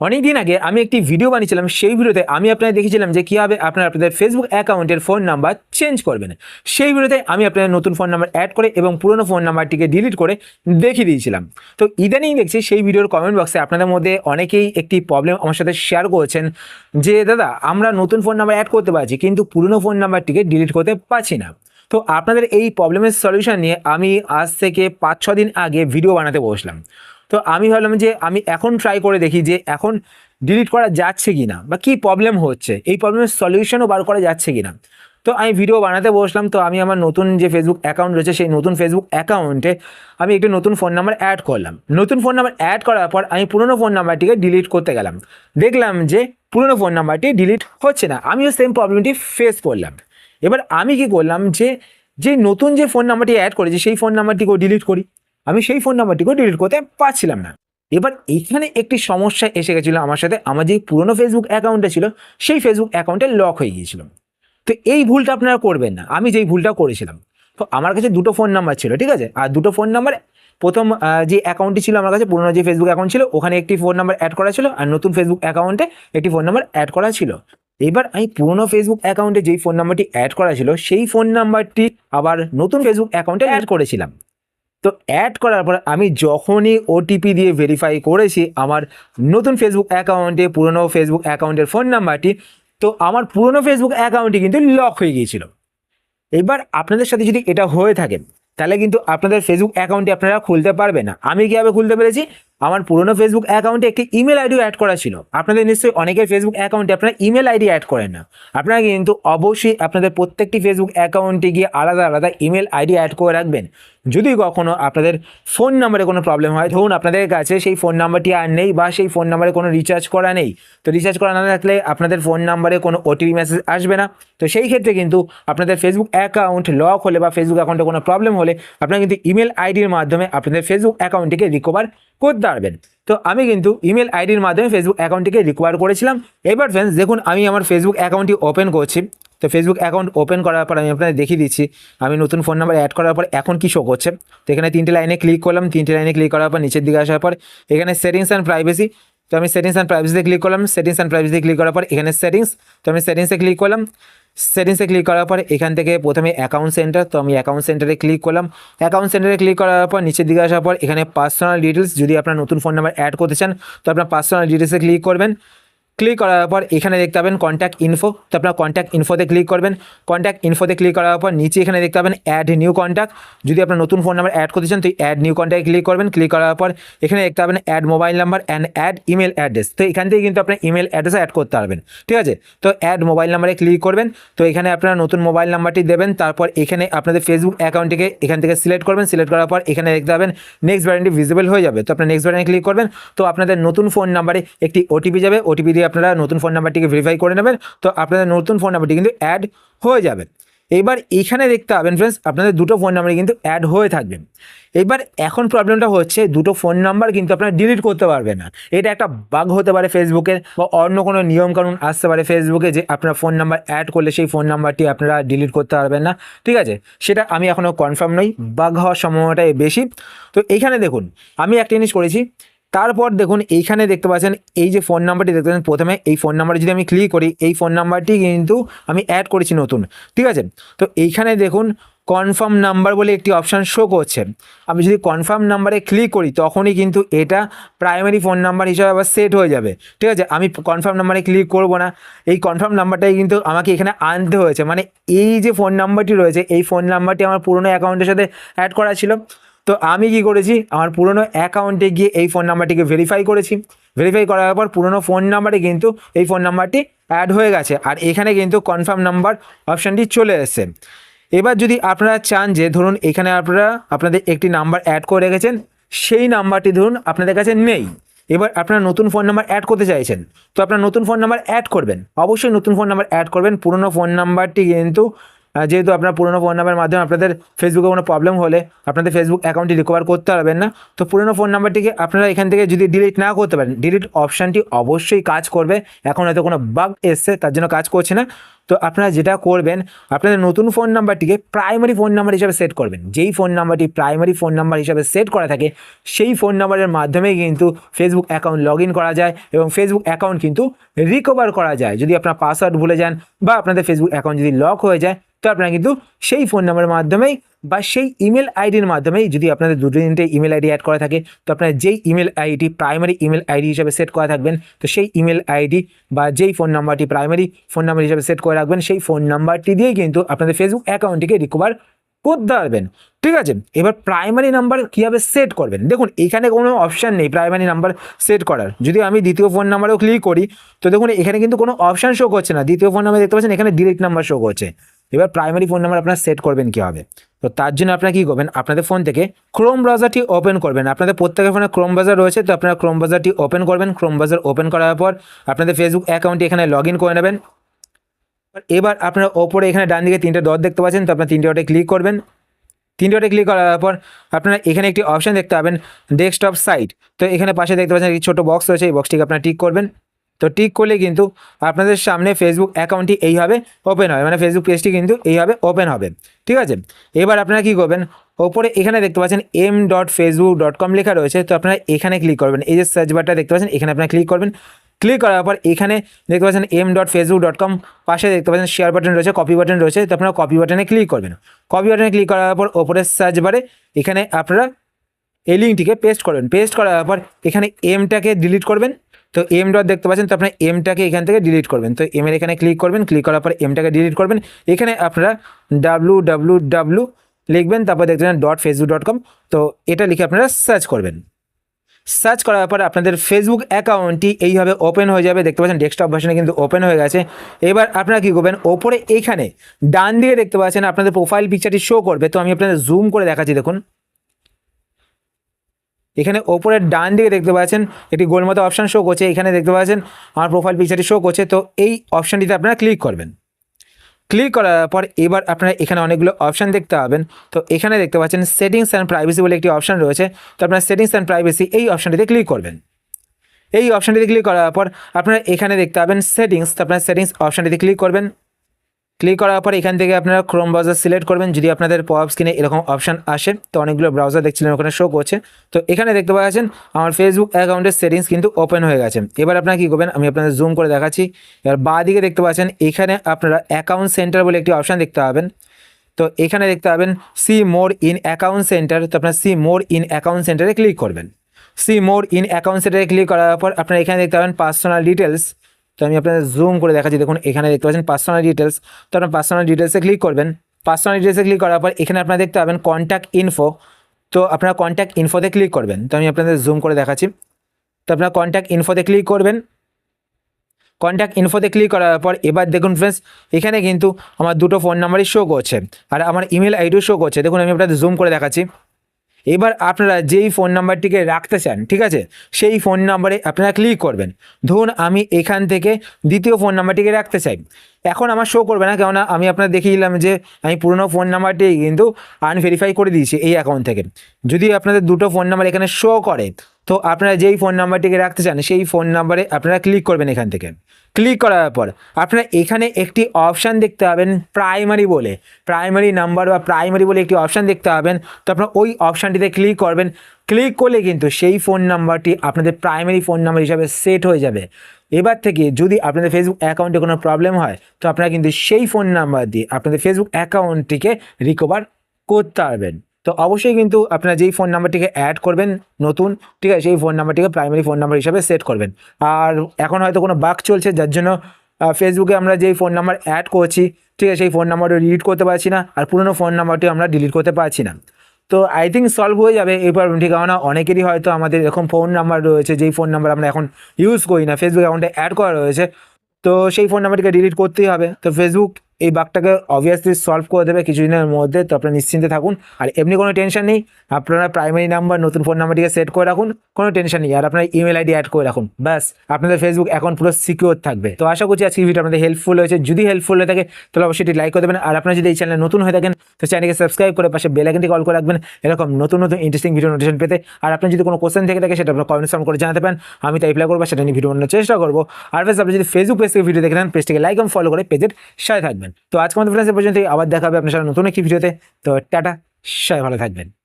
অনেক দিন আগে আমি একটি ভিডিও বানিয়েছিলাম, সেই ভিডিওতে আমি আপনাদের দেখেছিলাম যে কীভাবে আপনারা আপনাদের ফেসবুক অ্যাকাউন্টের ফোন নাম্বার চেঞ্জ করবেন। সেই ভিডিওতে আমি আপনাদের নতুন ফোন নাম্বার অ্যাড করে এবং পুরনো ফোন নাম্বারটিকে ডিলিট করে দেখিয়ে দিয়েছিলাম। তো ইদানিং দেখছি সেই ভিডিওর কমেন্ট বক্সে আপনাদের মধ্যে অনেকেই একটি প্রবলেম আমার সাথে শেয়ার করেছেন যে, দাদা, আমরা নতুন ফোন নাম্বার অ্যাড করতে পারছি, কিন্তু পুরনো ফোন নাম্বারটিকে ডিলিট করতে পারছি না। তো আপনাদের এই প্রবলেমের সলিউশন নিয়ে আমি আজ থেকে পাঁচ ছ দিন আগে ভিডিও বানাতে বসলাম। তো আমি ভাবলাম যে আমি এখন ট্রাই করে দেখি যে এখন ডিলিট করা যাচ্ছে কি না বা কী প্রবলেম হচ্ছে। এই প্রবলেমের সলিউশনও বার করা যাচ্ছে কি না তো আমি ভিডিও বানাতে বসলাম, তো আমি আমার নতুন যে ফেসবুক অ্যাকাউন্ট রয়েছে, সেই নতুন ফেসবুক অ্যাকাউন্টে আমি একটি নতুন ফোন নাম্বার অ্যাড করলাম। নতুন ফোন নাম্বার অ্যাড করার পর আমি পুরনো ফোন নাম্বারটিকে ডিলিট করতে গেলাম। দেখলাম যে পুরনো ফোন নাম্বারটি ডিলিট হচ্ছে না। আমিও সেম প্রবলেমটি ফেস করলাম। এবার আমি কি করলাম যে যে নতুন যে ফোন নাম্বারটি অ্যাড করেছি, সেই ফোন নাম্বারটিকেও ডিলিট করি। আমি সেই ফোন নাম্বারটিকেও ডিলিট করতে পারছিলাম না। এবার এইখানে একটি সমস্যা এসে গেছিল আমার সাথে। আমার যে পুরনো ফেসবুক অ্যাকাউন্টটা ছিল, সেই ফেসবুক অ্যাকাউন্টে লক হয়ে গিয়েছিল। তো এই ভুলটা আপনারা করবেন না। আমি যেই ভুলটা করেছিলাম। তো আমার কাছে দুটো ফোন নাম্বার ছিল, ঠিক আছে? আর দুটো ফোন নাম্বার প্রথম যে অ্যাকাউন্টটি ছিল আমার কাছে, পুরোনো যে ফেসবুক অ্যাকাউন্ট ছিল, ওখানে একটি ফোন নাম্বার অ্যাড করা ছিল, আর নতুন ফেসবুক অ্যাকাউন্টে একটি ফোন নাম্বার অ্যাড করা ছিল। এবার আমি পুরোনো ফেসবুক অ্যাকাউন্টে যেই ফোন নাম্বারটি অ্যাড করা ছিল, সেই ফোন নাম্বারটি আবার নতুন ফেসবুক অ্যাকাউন্টে অ্যাড করেছিলাম। তো অ্যাড করার পর আমি যখনই ওটিপি দিয়ে ভেরিফাই করেছি আমার নতুন ফেসবুক অ্যাকাউন্টে পুরনো ফেসবুক অ্যাকাউন্টের ফোন নাম্বারটি তো আমার পুরনো ফেসবুক অ্যাকাউন্টটি কিন্তু লক হয়ে গিয়েছিল। এবার আপনাদের সাথে যদি এটা হয়ে থাকে, তাহলে কিন্তু আপনাদের ফেসবুক অ্যাকাউন্টটি আপনারা খুলতে পারবে না। আমি কীভাবে খুলতে পেরেছি? আমার পুরনো ফেসবুক অ্যাকাউন্টে একটি ইমেল আইডিও অ্যাড করা ছিল। আপনাদের নিশ্চয়ই অনেকের ফেসবুক অ্যাকাউন্টে আপনারা ইমেল আইডি অ্যাড করেন না। আপনারা কিন্তু অবশ্যই আপনাদের প্রত্যেকটি ফেসবুক অ্যাকাউন্টে গিয়ে আলাদা আলাদা ইমেল আইডি অ্যাড করে রাখবেন। যদি কখনো আপনাদের ফোন নাম্বারে কোনো প্রবলেম হয়, ধরুন আপনাদের কাছে সেই ফোন নাম্বারটি আর নেই বা সেই ফোন নাম্বারে কোনো রিচার্জ করা নেই, তো রিচার্জ করা না থাকলে আপনাদের ফোন নাম্বারে কোনো ওটিপি মেসেজ আসবে না। তো সেই ক্ষেত্রে কিন্তু আপনাদের ফেসবুক অ্যাকাউন্ট লক হলে বা ফেসবুক অ্যাকাউন্টে কোনো প্রবলেম হলে, আপনারা কিন্তু ইমেল আইডির মাধ্যমে আপনাদের ফেসবুক অ্যাকাউন্টটিকে রিকভার করতে পারবেন। তো আমি কিন্তু ইমেল আইডির মাধ্যমে ফেসবুক অ্যাকাউন্টটিকে রিকোয়ার করেছিলাম। এবার ফ্রেন্ডস দেখুন, আমি আমার ফেসবুক অ্যাকাউন্টটি ওপেন করছি। তো ফেসবুক অ্যাকাউন্ট ওপেন করার পর আমি আপনাদের দেখিয়ে দিচ্ছি। আমি নতুন ফোন নাম্বার অ্যাড করার পর এখন কি শো করছে? তো এখানে তিনটে লাইনে ক্লিক করলাম। তিনটে লাইনে ক্লিক করার পর নিচের দিকে আসার পর এখানে সেটিংস অ্যান্ড প্রাইভেসি তো আমি সেটিংস অ্যান্ড প্রাইভেসিতে ক্লিক করলাম। সেটিংস অ্যান্ড প্রাইভেসিতে ক্লিক করার পর এখানে সেটিংস তো আমি সেটিংসে ক্লিক করলাম। সেটিংসে ক্লিক করার পর এখান থেকে প্রথমে অ্যাকাউন্ট সেন্টার তো আমি অ্যাকাউন্ট সেন্টারে ক্লিক করলাম। অ্যাকাউন্ট সেন্টারে ক্লিক করার পর নিচের দিকে আসার পর এখানে পার্সোনাল ডিটেলস যদি আপনার নতুন ফোন নাম্বার অ্যাড করতে চান, তো আপনার পার্সোনাল ডিটেলসে ক্লিক করবেন। ক্লিক করার পর এখানে দেখতে পাবেন কন্ট্যাক্ট ইনফো তো আপনার কন্ট্যাক্ট ইনফোতে ক্লিক করবেন। কন্ট্যাক্ট ইনফোতে ক্লিক করার পর নিচে এখানে দেখতে পাবেন অ্যাড নিউ কন্ট্যাক্ট যদি আপনার নতুন ফোন নাম্বার অ্যাড করতে চান, তো অ্যাড নিউ কন্ট্যাক্ট ক্লিক করবেন। ক্লিক করার পর এখানে দেখতে পাবেন add mobile number and add email address তো এখান থেকে কিন্তু আপনার ইমেল অ্যাড্রেস অ্যাড করতে পারবেন। ঠিক আছে? তো অ্যাড মোবাইল নাম্বারে ক্লিক করবেন। তো এখানে আপনার নতুন মোবাইল নাম্বারটি দেবেন। তারপর এখানে আপনাদের ফেসবুক অ্যাকাউন্টটিকে এখান থেকে সিলেক্ট করবেন। সিলেক্ট করার পর এখানে দেখতে পাবেন নেক্সট বাটনটি ভিজিবল হয়ে যাবে। তো আপনার নেক্সট বাটনে ক্লিক করবেন। তো আপনাদের নতুন ফোন নাম্বারে একটি ওটিপি যাবে। ওটিপি দিয়ে আপনারা নতুন ফোন নাম্বারটিকে ভেরিফাই করে নেবেন। তো আপনাদের নতুন ফোন নাম্বারটি কিন্তু অ্যাড হয়ে যাবে। এবার এখানে দেখতে পাবেন ফ্রেন্ডস আপনাদের দুটো ফোন নাম্বারই কিন্তু অ্যাড হয়ে থাকবে। এবার এখন প্রবলেমটা হচ্ছে, দুটো ফোন নাম্বার কিন্তু আপনারা ডিলিট করতে পারবেন না। এটা একটা বাগ হতে পারে ফেসবুকে বা অন্য কোনো নিয়মকানুন আসতে পারে ফেসবুকে যে আপনার ফোন নাম্বার অ্যাড করলে সেই ফোন নাম্বারটি আপনারা ডিলিট করতে পারবেন না। ঠিক আছে? সেটা আমি এখনও কনফার্ম নই বাগ হওয়ার সম্ভাবনাটাই বেশি। তো এইখানে দেখুন, আমি একটা জিনিস করেছি তারপর দেখুন এইখানে দেখতে পাচ্ছেন, এই যে ফোন নাম্বারটি দেখতে পাচ্ছেন, প্রথমে এই ফোন নাম্বারে যদি আমি ক্লিক করি, এই ফোন নাম্বারটি কিন্তু আমি অ্যাড করেছি নতুন, ঠিক আছে? তো এইখানে দেখুন কনফার্ম নাম্বার বলে একটি অপশান শো করছে। আমি যদি কনফার্ম নাম্বারে ক্লিক করি, তখনই কিন্তু এটা প্রাইমারি ফোন নাম্বার হিসাবে আবার সেট হয়ে যাবে, ঠিক আছে? আমি কনফার্ম নাম্বারে ক্লিক করব না। এই কনফার্ম নাম্বারটাই কিন্তু আমাকে এখানে আনতে হয়েছে। মানে এই যে ফোন নাম্বারটি রয়েছে, এই ফোন নাম্বারটি আমার পুরনো অ্যাকাউন্টের সাথে অ্যাড করা ছিল। তো আমি কি করেছি? আমার পুরনো অ্যাকাউন্টে গিয়ে এই ফোন নাম্বারটিকে ভেরিফাই করেছি। ভেরিফাই করার পর পুরনো ফোন নাম্বারে কিন্তু এই ফোন নাম্বারটি অ্যাড হয়ে গেছে। আর এখানে কিন্তু কনফার্ম নাম্বার অপশানটি চলে এসেছে। এবার যদি আপনারা চান যে, ধরুন এখানে আপনারা, আপনাদের একটি নাম্বার অ্যাড করে রেখেছেন, সেই নাম্বারটি ধরুন আপনাদের কাছে নেই। এবার আপনারা নতুন ফোন নাম্বার অ্যাড করতে চাইছেন, তো আপনার নতুন ফোন নাম্বার অ্যাড করবেন। অবশ্যই নতুন ফোন নাম্বার অ্যাড করবেন। পুরনো ফোন নাম্বারটি কিন্তু যেহেতু আপনার পুরনো ফোন নাম্বারের মাধ্যমে আপনাদের ফেসবুকে কোনো প্রবলেম হলে আপনাদের ফেসবুক অ্যাকাউন্টটি রিকভার করতে পারবেন না। তো পুরনো ফোন নাম্বারটিকে আপনারা এখান থেকে যদি ডিলিট না করতে পারেন ডিলিট অপশানটি অবশ্যই কাজ করবে। এখন হয়তো কোনো বাগ এসছে, তার জন্য কাজ করছে না। তো আপনারা যেটা করবেন, আপনাদের নতুন ফোন নাম্বারটিকে প্রাইমারি ফোন নাম্বার হিসাবে সেট করবেন। যেই ফোন নাম্বারটি প্রাইমারি ফোন নাম্বার হিসাবে সেট করা থাকে, সেই ফোন নাম্বারের মাধ্যমেই কিন্তু ফেসবুক অ্যাকাউন্ট লগ করা যায় এবং ফেসবুক অ্যাকাউন্ট কিন্তু রিকভার করা যায়। যদি আপনার পাসওয়ার্ড ভুলে যান বা আপনাদের ফেসবুক অ্যাকাউন্ট যদি লক হয়ে যায় তো আপনারা কিন্তু সেই ফোন নাম্বারের মাধ্যমেই বা সেই ইমেল আইডির মাধ্যমেই যদি আপনাদের দুটো তিনটে ইমেল আইডি অ্যাড করা থাকে, তো আপনার যেই email ID primary email ID হিসাবে সেট করা থাকবেন, তো সেই ইমেল আইডি বা যেই ফোন নাম্বারটি প্রাইমারি ফোন নাম্বার হিসাবে সেট করে রাখবেন, সেই ফোন নাম্বারটি দিয়েই কিন্তু আপনাদের ফেসবুক অ্যাকাউন্টটিকে রিকভার করতে পারবেন। ঠিক আছে? এবার প্রাইমারি নাম্বার কীভাবে সেট করবেন? দেখুন, এখানে কোনো অপশান নেই প্রাইমারি নাম্বার সেট করার। যদি আমি দ্বিতীয় ফোন নাম্বারেও ক্লিক করি, তো দেখুন, এখানে কিন্তু কোনো অপশান শো করছে না। দ্বিতীয় ফোন নাম্বার দেখতে পাচ্ছেন, এখানে ডিরেক্ট নাম্বার শো করছে। এবার প্রাইমারি ফোন নাম্বার আপনারা সেট করবেন কীভাবে? তো তার জন্য আপনারা কী করবেন? আপনাদের ফোন থেকে ক্রোম ব্রাউজারটি ওপেন করবেন। আপনাদের প্রত্যেকের ফোনে ক্রোম ব্রাউজার রয়েছে, তো আপনারা ক্রোম ব্রাউজারটি ওপেন করবেন। ক্রোম ব্রাউজার ওপেন করার পর আপনাদের ফেসবুক অ্যাকাউন্টটি এখানে লগ করে নেবেন। এবার আপনারা ওপরে এখানে ডান দিকে তিনটে ডট দেখতে পাচ্ছেন, তো আপনার তিনটে ডটে ক্লিক করবেন। তিনটে ডটে ক্লিক করার পর আপনারা এখানে একটি অপশান দেখতে পাবেন ডেস্কটপ সাইট তো এখানে পাশে দেখতে পাচ্ছেন একটি ছোটো বক্স রয়েছে, এই বক্সটিকে আপনারা টিক করবেন। তো টিক করলে কিন্তু আপনাদের সামনে ফেসবুক অ্যাকাউন্টটি এইভাবে ওপেন হবে মানে ফেসবুক পেজটি কিন্তু এইভাবে ওপেন হবে। ঠিক আছে? এবার আপনারা কী করবেন? ওপরে এখানে দেখতে পাচ্ছেন m dot Facebook dot com লেখা রয়েছে। তো আপনারা এখানে ক্লিক করবেন। এই যে সার্চ বারটা দেখতে পাচ্ছেন, এখানে আপনারা ক্লিক করবেন। ক্লিক করার পর এখানে দেখতে পাচ্ছেন m dot Facebook dot com পাশে দেখতে পাচ্ছেন শেয়ার বাটন রয়েছে কপি বাটন রয়েছে। তো আপনারা কপি বাটনে ক্লিক করবেন। কপি বাটনে ক্লিক করার পর ওপরে সার্চ বারে এখানে আপনারা এই লিঙ্কটিকে পেস্ট করবেন। পেস্ট করার পর এখানে এমটাকে ডিলিট করবেন। তো এম ডট দেখতে পাচ্ছেন, তো আপনার এমটাকে এখান থেকে ডিলিট করবেন। তো এমের এখানে ক্লিক করবেন ক্লিক করার পর এমটাকে ডিলিট করবেন। এখানে আপনারা ডাব্লু ডাব্লু ডাব্লু লিখবেন, তারপর দেখতে ডট ফেসবুক ডট কম তো এটা লিখে আপনারা সার্চ করবেন। সার্চ করার পর আপনাদের ফেসবুক অ্যাকাউন্টটি এইভাবে ওপেন হয়ে যাবে। দেখতে পাচ্ছেন ডেস্কটপ ভার্সনে কিন্তু ওপেন হয়ে গেছে। এবার আপনারা কী করবেন, ওপরে এইখানে ডান দিকে দেখতে পাচ্ছেন আপনাদের প্রোফাইল পিকচারটি শো করবে। তো আমি আপনাদের জুম করে দেখাচ্ছি, দেখুন। এখানে ওপরের ডান দিকে দেখতে পাচ্ছেন, একটি গোল মতো অপশান শো করছে, এখানে দেখতে পাচ্ছেন, আমার প্রোফাইল পিকচারটি শো করছে, তো এই অপশানটিতে আপনারা ক্লিক করবেন। ক্লিক করার পর এবার আপনারা এখানে অনেকগুলো অপশান দেখতে পাবেন। তো এখানে দেখতে পাচ্ছেন সেটিংস অ্যান্ড প্রাইভেসি বলে একটি অপশান রয়েছে, তো আপনারা সেটিংস অ্যান্ড প্রাইভেসি এই অপশানটিতে ক্লিক করবেন। এই অপশানটিতে ক্লিক করার পর আপনারা এখানে দেখতে পাবেন সেটিংস তো আপনারা সেটিংস অপশানটিতে ক্লিক করবেন। ক্লিক করার পর এখান থেকে আপনারা ক্রোম ব্রাউজার সিলেক্ট করবেন। যদি আপনাদের পপ স্ক্রিনে এরকম অপশান আসে, তো অনেকগুলো ব্রাউজার দেখছিলেন ওখানে শো করছে। তো এখানে দেখতে পাচ্ছেন আমার ফেসবুক অ্যাকাউন্টের সেটিংস কিন্তু ওপেন হয়ে গেছে। এবার আপনারা কী করবেন, আমি আপনাদের জুম করে দেখাচ্ছি। এবার বাঁ দিকে দেখতে পাচ্ছেন, এখানে আপনারা অ্যাকাউন্ট সেন্টার বলে একটি অপশান দেখতে পাবেন। তো এখানে দেখতে পাবেন see more in account centre তো আপনার সি মোর ইন অ্যাকাউন্ট সেন্টারে ক্লিক করবেন। সি মোর ইন অ্যাকাউন্ট সেন্টারে ক্লিক করার পর আপনারা এখানে দেখতে পাবেন পার্সোনাল ডিটেলস তো আমি আপনাদের জুম করে দেখাচ্ছি। দেখুন, এখানে দেখতে পাচ্ছেন পার্সোনাল ডিটেলস তো আপনার পার্সোনাল ডিটেলসে ক্লিক করবেন। পার্সোনাল ডিটেলসে ক্লিক করার পর এখানে আপনারা দেখতে পাবেন কন্ট্যাক্ট ইনফো তো আপনারা কন্ট্যাক্ট ইনফোতে ক্লিক করবেন। তো আমি আপনাদের জুম করে দেখাচ্ছি। তো আপনারা কন্ট্যাক্ট ইনফোতে ক্লিক করবেন। কন্ট্যাক্ট ইনফোতে ক্লিক করার পর এবার দেখুন ফ্রেন্ডস এখানে কিন্তু আমার দুটো ফোন নাম্বারই শো করছে। আর আমার ইমেল আইডিও শো করছে। দেখুন, আমি আপনাদের জুম করে দেখাচ্ছি। এবার আপনারা যেই ফোন নাম্বারটিকে রাখতে চান, ঠিক আছে? সেই ফোন নাম্বারে আপনারা ক্লিক করবেন। ধরুন আমি এখান থেকে দ্বিতীয় ফোন নাম্বারটিকে রাখতে চাই। এখন আমার শো করবে না, কেননা আমি আপনার দেখিয়ে দিলাম যে আমি পুরনো ফোন নাম্বারটি কিন্তু আনভেরিফাই করে দিয়েছি এই অ্যাকাউন্ট থেকে। যদি আপনাদের দুটো ফোন নাম্বার এখানে শো করে, তো আপনারা যেই ফোন নাম্বারটিকে রাখতে চান, সেই ফোন নাম্বারে আপনারা ক্লিক করবেন এখান থেকে। ক্লিক করার পর আপনারা এখানে একটি অপশান দেখতে পাবেন প্রাইমারি বলে। প্রাইমারি নাম্বার বা প্রাইমারি বলে একটি অপশান দেখতে পাবেন। তো আপনারা ওই অপশানটিতে ক্লিক করবেন। ক্লিক করলে কিন্তু সেই ফোন নাম্বারটি আপনাদের প্রাইমারি ফোন নাম্বার হিসাবে সেট হয়ে যাবে। এবার থেকে যদি আপনাদের ফেসবুক অ্যাকাউন্টে কোনো প্রবলেম হয়, তো আপনারা কিন্তু সেই ফোন নাম্বার দিয়ে আপনাদের ফেসবুক অ্যাকাউন্টটিকে রিকভার করতে পারবেন। তো অবশ্যই কিন্তু আপনারা যেই ফোন নাম্বারটিকে অ্যাড করবেন, নতুন, ঠিক আছে, সেই ফোন নাম্বারটিকে প্রাইমারি ফোন নাম্বার হিসাবে সেট করবেন। আর এখন হয়তো কোনো বাক চলছে, যার জন্য ফেসবুকে আমরা যেই ফোন নাম্বার অ্যাড করছি, ঠিক আছে, সেই ফোন নাম্বারটা ডিলিট করতে পারছি না, আর পুরনো ফোন নাম্বারটি আমরা ডিলিট করতে পারছি না। তো আই থিঙ্ক সলভ হয়ে যাবে এই প্রবলেমটি কারণ অনেকেরই হয়তো আমাদের এরকম ফোন নাম্বার রয়েছে, যেই ফোন নাম্বার আমরা এখন ইউজ করি না ফেসবুক অ্যাকাউন্টে অ্যাড করা রয়েছে। তো সেই ফোন নাম্বারটিকে ডিলিট করতেই হবে। তো ফেসবুক এই বাঘটাকে অবভিয়াসলি সলভ করে দেবে কিছুদিনের মধ্যে, তো আপনারা নিশ্চিন্তে থাকুন। আর এমনি কোনো টেনশন নেই, আপনারা প্রাইমারি নাম্বার নতুন ফোন নাম্বারটিকে সেট করে রাখুন, কোনো টেনশন নেই। আর আপনার ইমেল আইডি অ্যাড করে রাখুন, ব্যাস। আপনাদের ফেসবুক অ্যাকাউন্ট পুরো সিকিউর থাকবে। তো আশা করছি আজকে ভিডিও আপনাদের হেল্পফুল হয়েছে। যদি হেল্পফুল হয়ে থাকে, তাহলে অবশ্যই এটি লাইক করে দেবেন। আর আপনারা যদি এই চ্যানেলে নতুন হয়ে থাকেন, তো চ্যানেলকে সাবস্ক্রাইব করে পাশে বেল আইকনটি কল করে রাখবেন। এরকম নতুন নতুন ইন্টারেস্টিং ভিডিও নোটিফিকেশন পেতে। আর আপনার যদি কোনো কোশ্চেন থেকে থাকে, সেটা আপনার কমেন্ট সাউন্ড করে জানাতে পারেন। আমি তাই রিপ্লাই করব, সেটা নিয়ে ভিডিও বানানোর চেষ্টা করব। আর আপনি যদি ফেসবুক পেজ থেকে ভিডিও দেখে নেন পেজটিকে লাইক এবং ফলো করে পেজের সাথে থাকবেন। তো আজকে আমাদের ফ্রেন্ডস পর্যন্ত আবার দেখা হবে আপনার সাথে নতুন একটি ভিডিওতে। তো টাটা, সবাই ভালো থাকবেন।